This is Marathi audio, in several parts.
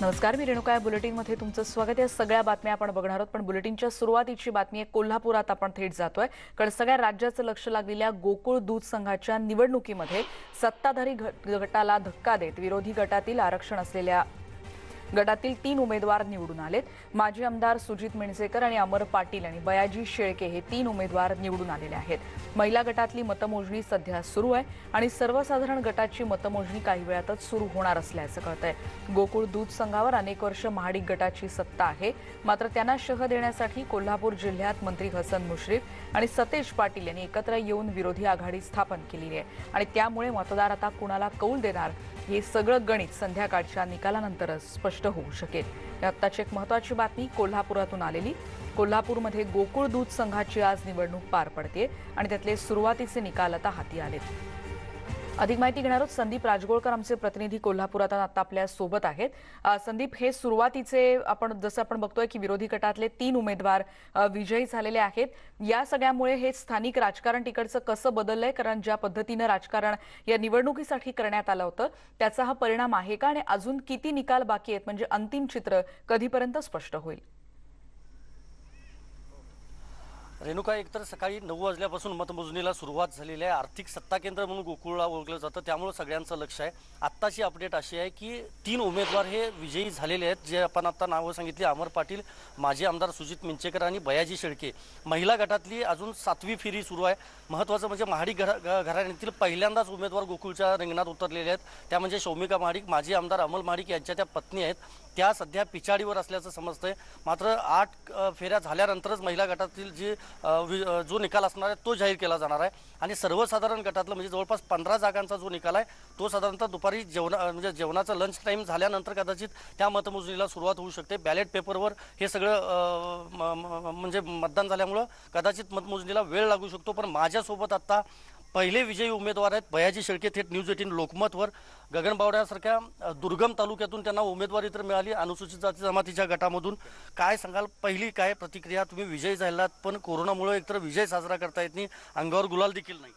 नमस्कार मी रेणुका या बुलेटिनमध्ये तुमचं स्वागत. या सगळ्या बातम्या आपण बघणार आहोत पण बुलेटिनच्या सुरुवातीची बातमी आहे कोल्हापुरात आपण थेट जातोय. कारण सगळ्या राज्याचं लक्ष लागलेल्या गोकुळ दूध संघाच्या निवडणुकीमध्ये सत्ताधारी गटाला धक्का देत विरोधी गटातील आरक्षण असलेल्या गटातील तीन उमेदवार निवडून आलेत. माजी आमदार सुजित मिणसेकर आणि अमर पाटील आणि बयाजी शेळके हे तीन उमेदवार निवडून आलेले आहेत. महिला गटातली मतमोजणी सध्या सुरू आहे आणि सर्वसाधारण गटाची मतमोजणी काही वेळातच सुरू होणार असल्याचं कळतंय. गोकुळ दूध संघावर अनेक वर्ष महाडिक गटाची सत्ता आहे. मात्र त्यांना शह देण्यासाठी कोल्हापूर जिल्ह्यात मंत्री हसन मुश्रीफ आणि सतेज पाटील यांनी एकत्र येऊन विरोधी आघाडी स्थापन केलेली आहे. आणि त्यामुळे मतदार आता कुणाला कौल देणार हे सगळं गणित संध्याकाळच्या निकालानंतरच स्पष्ट होऊ शकेल. आत्ताची एक महत्वाची बातमी कोल्हापुरातून आलेली. कोल्हापूरमध्ये गोकुळ दूध संघाची आज निवडणूक पार पडते आणि त्यातले सुरुवातीचे निकाल आता हाती आलेत. अधिक माहिती घेणार आहोत. संदीप राजगोळकर आमचे प्रतिनिधी कोल्हापुरात आता आपल्यासोबत आहेत. संदीप हे सुरुवातीचे आपण जसं आपण बघतोय की विरोधी गटातले तीन उमेदवार विजयी झालेले आहेत. या सगळ्यामुळे हे स्थानिक राजकारण तिकडचं कसं बदललंय? कारण ज्या पद्धतीनं राजकारण या निवडणुकीसाठी करण्यात आलं होतं त्याचा हा परिणाम आहे का? आणि अजून किती निकाल बाकी आहेत? म्हणजे अंतिम चित्र कधीपर्यंत स्पष्ट होईल? रेणुका एकतर सकाळी नऊ वाजल्यापासून मतमोजणीला सुरुवात झालेली आहे. आर्थिक सत्ता केंद्र म्हणून गोकुळला ओळखलं जातं. त्यामुळे सगळ्यांचं लक्ष आहे. आत्ताची अपडेट अशी आहे की तीन उमेदवार हे विजयी झालेले आहेत. जे आपण आता नावं सांगितली अमर पाटील माजी आमदार सुजित मिंचेकर आणि बयाजी शेळके. महिला गटातली अजून सातवी फेरी सुरू आहे. महत्त्वाचं म्हणजे महाडिक घरा घराण्यातील पहिल्यांदाच उमेदवार गोकुळच्या रिंगणात उतरलेले आहेत. त्या म्हणजे शौमिका महाडिक माजी आमदार अमल महाडिक यांच्या त्या पत्नी आहेत. त्या सध्या पिछाडीवर असल्याचं समजतंय. मात्र आठ फेऱ्या झाल्यानंतरच महिला गटातील जी वि- जो निकाल असणार आहे तो जाहीर केला जाणार आहे. आणि सर्वसाधारण गटातलं म्हणजे जवळपास पंधरा जागांचा जो निकाल आहे तो साधारणतः दुपारी जेवणा म्हणजे जेवणाचं लंच टाईम झाल्यानंतर कदाचित त्या मतमोजणीला सुरुवात होऊ शकते. बॅलेट पेपरवर हे सगळं म- म्हणजे मतदान झाल्यामुळं कदाचित मतमोजणीला वेळ लागू शकतो. पण माझ्यासोबत आत्ता पहिले विजयी उमेदवार आहेत. भयाजी शेळके थेट न्यूज एटीन लोकमतवर. गगनबावड्यासारख्या दुर्गम तालुक्यातून त्यांना उमेदवारी तर मिळाली. अनुसूचित जाती जमातीच्या गटामधून. काय सांगाल? पहिली काय प्रतिक्रिया? तुम्ही विजयी झालात पण कोरोनामुळे एकतर विजय साजरा करता येत नाही. अंगावर गुलाल देखील नाही.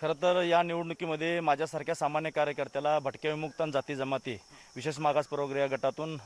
खरं तर या निवडणुकीमध्ये माझ्यासारख्या सामान्य कार्यकर्त्याला भटक्या विमुक्त आणि जाती जमाती विशेष मागास प्रवर्गीय या गटातून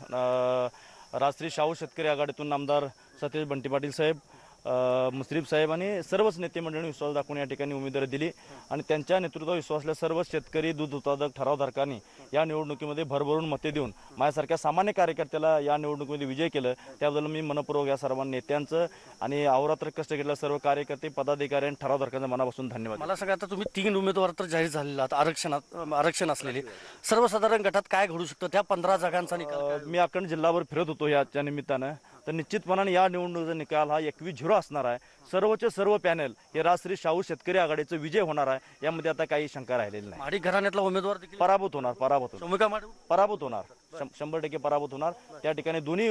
राष्ट्रीय शाहू शेतकरी आघाडीतून आमदार सतीश बंटी पाटील साहेब मुश्रीफ साहेब आणि सर्वच नेते मंडळींनी विश्वास दाखवून या ठिकाणी उमेदवारी दिली. आणि त्यांच्या नेतृत्वावर विश्वासल्या सर्व शेतकरी दूध उत्पादक ठरावधारकांनी या निवडणुकीमध्ये भरभरून मते देऊन माझ्यासारख्या सामान्य कार्यकर्त्याला या निवडणुकीमध्ये विजय केलं. त्याबद्दल मी मनपूर्वक या सर्व नेत्यांचं आणि अवरात्र कष्ट घेतलेल्या सर्व कार्यकर्ते पदाधिकारी आणि ठरावधारकांचं मनापासून धन्यवाद. मला सगळं आता तुम्ही तीन उमेदवार तर जाहीर झालेला आहात आरक्षणात आरक्षण असलेले. सर्वसाधारण गटात काय घडू शकतं? त्या पंधरा जागांचा निकाल मी अखंड जिल्हाभर फिरत होतो याच्या निमित्तानं. तर निश्चितपणाने या निवडणुकीचा निकाल हा एकवीस झिरो असणार आहे. सर्वचे सर्व पॅनल हे राजश्री शाहू शेतकरी आघाडीचा विजय होणार आहे. यामध्ये आता काही शंका राहिलेली नाही घराण्यातला उमेदवार देखील पराभूत होणार पराभूत होणार. पराभूत होणार. शंभर टक्के पराभूत होणार. त्या ठिकाणी दोन्ही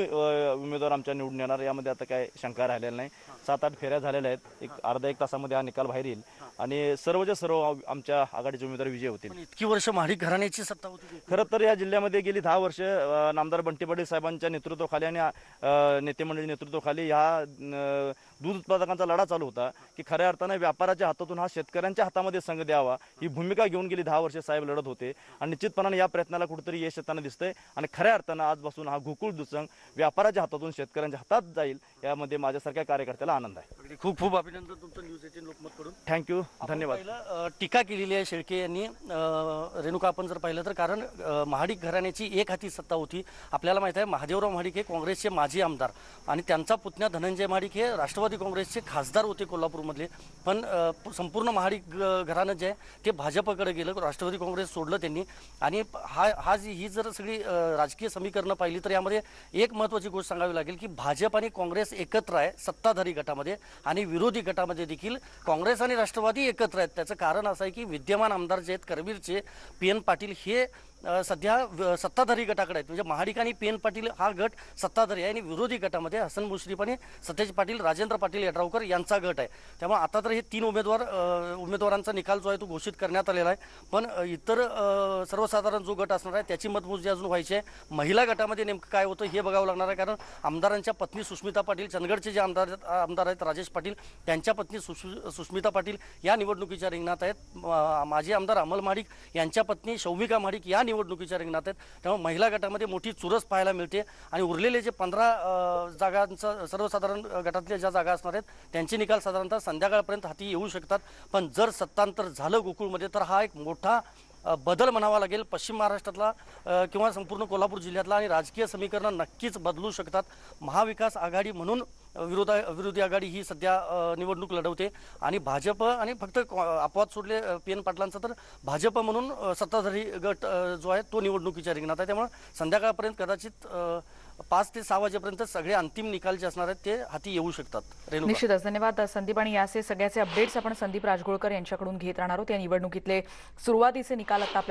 उमेदवार आमच्या निवडून येणार. यामध्ये आता काय शंका राहिलेली नाही. सात आठ फेऱ्या झालेल्या आहेत. एक अर्धा एक तासामध्ये हा निकाल बाहेर येईल. आणि सर्वच्या सर्व आम- आमच्या आघाडीचे उमेदवार विजय होतील. इतकी वर्ष माडी घराण्याची सत्ता होती खरं तर या जिल्ह्यामध्ये गेली दहा वर्ष नामदार बंटी पाटील साहेबांच्या नेतृत्वाखाली आणि नेते मंडळी नेतृत्वाखाली ह्या दूध उत्पादकांचा लढा चालू होता की खऱ्या अर्थानं व्यापाराच्या हातातून हा शेतकऱ्यांच्या हातामध्ये संघ द्यावा ही भूमिका घेऊन गेली दहा वर्ष साहेब लढत होते. आणि निश्चितपणाने या प्रयत्नाला कुठेतरी यश येताना दिसतंय. आणि खऱ्या अर्थानं आजपासून हा गोकुळ दुसंग व्यापाराच्या हातातून शेतकऱ्यांच्या हातात जाईल यामध्ये माझ्यासारख्या कार्यकर्त्याला आनंद आहे. अगदी खूप खूप अभिनंदन तुमचं न्यूज एटीन लोकमत कडून थँक्यू धन्यवाद. पहिलं अ, टीका केलेली आहे शेळके यांनी. अ, रेणुका आपण जर पाहिलं तर कारण अ, महाडिक घराण्याची एक हाती सत्ता होती. आपल्याला माहीत आहे महादेवराव महाडिक हे काँग्रेसचे माजी आमदार आणि त्यांचा पुतण्या धनंजय महाडिक हे राष्ट्रवादी काँग्रेसचे खासदार होते कोल्हापूरमधले. पण अ, प- संपूर्ण महाडिक घराणं जे आहे ते भाजपकडे गेलं राष्ट्रवादी काँग्रेस सोडलं त्यांनी. आणि हा हा जी ही जर सगळी अ, राजकीय समीकरणं पाहिली तर यामध्ये एक महत्त्वाची गोष्ट सांगावी लागेल की भाजप आणि काँग्रेस एकत्र आहे सत्ताधारी गटामध्ये. आणि विरोधी गटामध्ये देखील काँग्रेस आणि राष्ट्रवादी एकत्र आहेत. त्याचं कारण असं आहे की विद्यमान आमदार जे आहेत करवीरचे पी एन पाटील हे सध्या सत्ताधारी गटाकडे आहेत. म्हणजे महाडिक आणि पी एन पाटील हा गट सत्ताधारी आहे आणि विरोधी गटामध्ये हसन मुश्रीफ आणि सतेज पाटील राजेंद्र पाटील यड्रावकर यांचा गट आहे. त्यामुळे आता तर हे तीन उमेदवार उमेदवारांचा निकाल जो आहे तो घोषित करण्यात आलेला आहे. पण इतर सर्वसाधारण जो गट असणार आहे त्याची मतमोजणी अजून व्हायची आहे. महिला गटामध्ये नेमकं काय होतं हे बघावं लागणार आहे. कारण आमदारांच्या पत्नी सुष्मिता पाटील चंदगडचे जे आमदार आमदार आहेत राजेश पाटील त्यांच्या पत्नी सुष- सुष्मिता पाटील या निवडणुकीच्या रिंगणात आहेत. माजी आमदार अमल महाडिक यांच्या पत्नी शौमिका महाडिक या निवडणुकीच्या रिंगणात आहेत. त्यामुळे महिला गटामध्ये मोठी चुरस पाहायला मिळते आणि उरलेले जे पंधरा जागांचं सर्वसाधारण गटातल्या ज्या जागा असणार आहेत त्यांचे निकाल साधारणतः संध्याकाळपर्यंत हाती येऊ शकतात. पण जर सत्तांतर झालं गोकुळमध्ये तर हा एक मोठा बदल म्हणावा लागेल. पश्चिम महाराष्ट्रातला किंवा संपूर्ण कोल्हापूर जिल्ह्यातला आणि राजकीय समीकरणं नक्कीच बदलू शकतात. महाविकास आघाडी म्हणून विरोधा विरोधी आघाडी ही सध्या निवडणूक लढवते. आणि भाजप आणि फक्त अपवाद सोडले पी एन पाटलांचा तर भाजप म्हणून सत्ताधारी गट जो आहे तो निवडणुकीच्या रिंगणात आहे. त्यामुळे संध्याकाळपर्यंत कदाचित पाच ते सहा वाजेपर्यंत सगळे अंतिम निकाल जे असणार आहेत ते हाती येऊ शकतात. निश्चितच. धन्यवाद संदीप. आणि याचे सगळ्याचे अपडेट्स आपण संदीप राजगोळकर यांच्याकडून घेत राहणार आहोत. या निवडणुकीतले सुरुवातीचे निकाल आता आपल्या